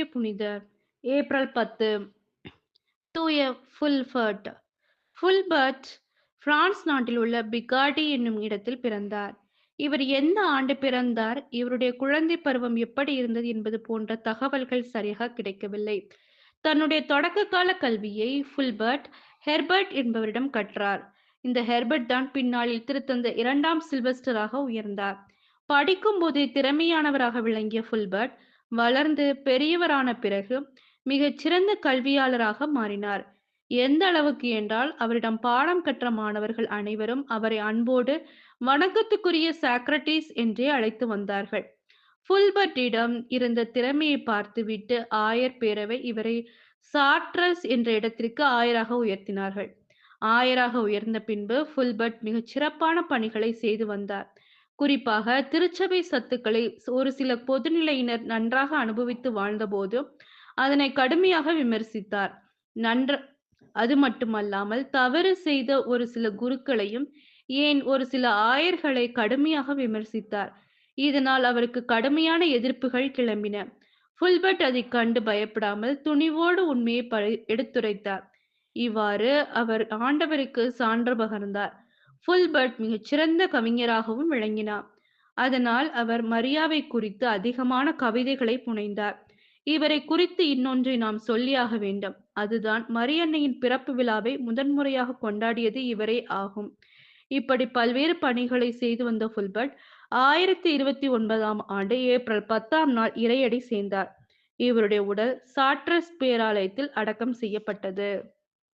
பெரிய புனிதர் ஏப்ரல் பத்து தூய ஃபுல்பர்ட். ஃபுல்பர்ட் பிரான்ஸ் நாட்டில் உள்ள பிகாடி என்னும் இடத்தில் பிறந்தார். இவர் எந்த ஆண்டு பிறந்தார்? இவருடைய குழந்தை பருவம் எப்படி இருந்தது என்பது போன்ற தகவல்கள் சரியாக கிடைக்கவில்லை. தன்னுடைய தொடக்க கால கல்வியை ஃபுல்பர்ட் ஹெர்பர்ட் என்பவரிடம் கற்றார். இந்த ஹெர்பர்ட் தான் பின்னாளில் திருத்தந்த இரண்டாம் சில்வஸ்டராக உயர்ந்தார். படிக்கும் போதே திறமையானவராக விளங்கிய ஃபுல்பர்ட் வளர்ந்து பெரியவரான பிறகு மிகச் சிறந்த கல்வியாளராக மாறினார். எந்த அளவுக்கு என்றால் அவரிடம் பாடம் கற்ற மாணவர்கள் அனைவரும் அவரை அன்போடு வணக்கத்துக்குரிய சாக்ரட்டிஸ் என்றே அழைத்து வந்தார்கள். ஃபுல்பர்ட்டிடம் இருந்த திறமையை பார்த்துவிட்டு ஆயர் பேரவை இவரை சாட்ரஸ் என்ற இடத்திற்கு ஆயராக உயர்த்தினார்கள். ஆயராக உயர்ந்த பின்பு ஃபுல்பர்ட் மிகச் சிறப்பான பணிகளை செய்து வந்தார். குறிப்பாக திருச்சபை சத்துக்களை ஒரு சில பொதுநிலையினர் நன்றாக அனுபவித்து வாழ்ந்தபோது அதனை கடுமையாக விமர்சித்தார். நன்ற அது மட்டுமல்லாமல் தவறு செய்த ஒரு சில குருக்களையும் ஏன் ஒரு சில ஆயர்களை கடுமையாக விமர்சித்தார். இதனால் அவருக்கு கடுமையான எதிர்ப்புகள் கிளம்பின. ஃபுல்பர்ட் அதை கண்டு பயப்படாமல் துணிவோடு உண்மையை ப எடுத்துரைத்தார். இவ்வாறு அவர் ஆண்டவருக்கு சான்று பகர்ந்தார். ஃபுல்பர்ட் மிகச் சிறந்த கவிஞராகவும் விளங்கினார். அதனால் அவர் மரியாவை குறித்து அதிகமான கவிதைகளை புனைந்தார். இவரை குறித்து இன்னொன்றை நாம் சொல்லியாக வேண்டும். அதுதான் மரியன்னையின் பிறப்பு விழாவை முதன்முறையாக கொண்டாடியது இவரே ஆகும். இப்படி பல்வேறு பணிகளை செய்து வந்த ஃபுல்பர்ட் ஆயிரத்தி இருபத்தி ஒன்பதாம் ஆண்டு ஏப்ரல் பத்தாம் நாள் இறையடி சேர்ந்தார். இவருடைய உடல் சாட்ரஸ் பேராலயத்தில் அடக்கம் செய்யப்பட்டது.